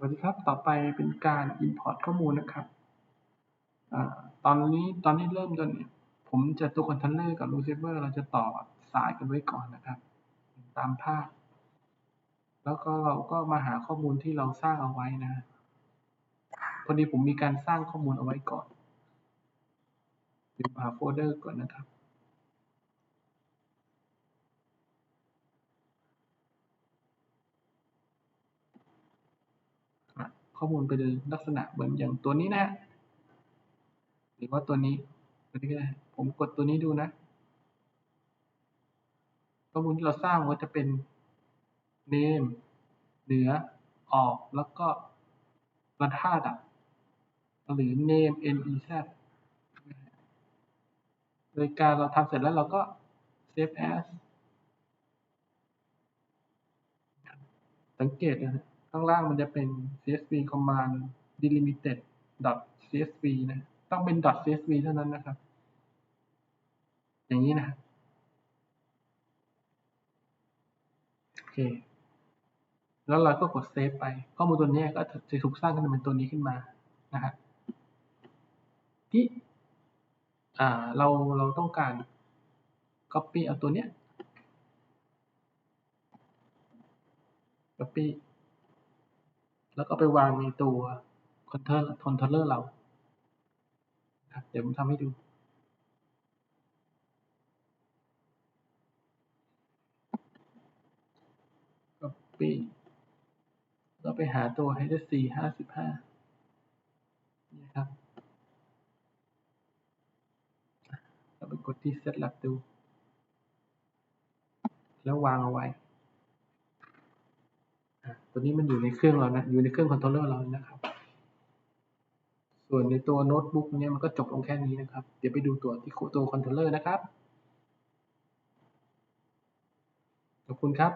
สวัสดีครับ ต่อไปเป็นการ import ข้อมูลนะครับอตอนนี้ตอนนี้เริ่มต้นเนี่ยผมจะตัวคอนโทรลเลอร์กับ receiver เราจะต่อสายกันไว้ก่อนนะครับ ตามภาพ แล้วก็เราก็มาหาข้อมูลที่เราสร้างเอาไว้นะพอดีผมมีการสร้างข้อมูลเอาไว้ก่อนดูหาโฟลเดอร์ก่อนนะครับ ข้อมูลไปเลยลักษณะเหมือนอย่างตัวนี้นะ หรือว่าตัวนี้ตัวนี้ก็ได้ ผมกดตัวนี้ดูนะ ข้อมูลที่เราสร้างว่าจะเป็น name เหนือออกแล้วก็รหัสอะหรือ name nez โดยการเราทำเสร็จแล้วเราก็ save as สังเกตนะฮะ ข้างล่างมันจะเป็น csv command delimited csv นะ ต้องเป็น csv เท่านั้นนะครับ อย่างนี้นะ โอเค แล้วเราก็กดเซฟไป ข้อมูลตัวนี้ก็จะถูกสร้างขึ้นมาเป็นตัวนี้ขึ้นมา นะฮะ ที่เรา เราต้องการ copy เอาตัวเนี้ย copy แล้วก็ไปวางในตัวคอนเทนคอนโทรลเลอร์เราเดี๋ยวผมทำให้ดู copy เราไปหาตัว HSC ห้าสิบห้านี่ครับ เราไปกดที่ Set Lab ดู แล้ววางเอาไว้ ตัวนี้มันอยู่ในเครื่องเรานะ อยู่ในเครื่องคอนโทรลเลอร์เรานะครับ ส่วนในตัวโน้ตบุ๊กเนี่ยมันก็จบลงแค่นี้นะครับ เดี๋ยวไปดูตัวที่ตัวคอนโทรลเลอร์นะครับ ขอบคุณครับ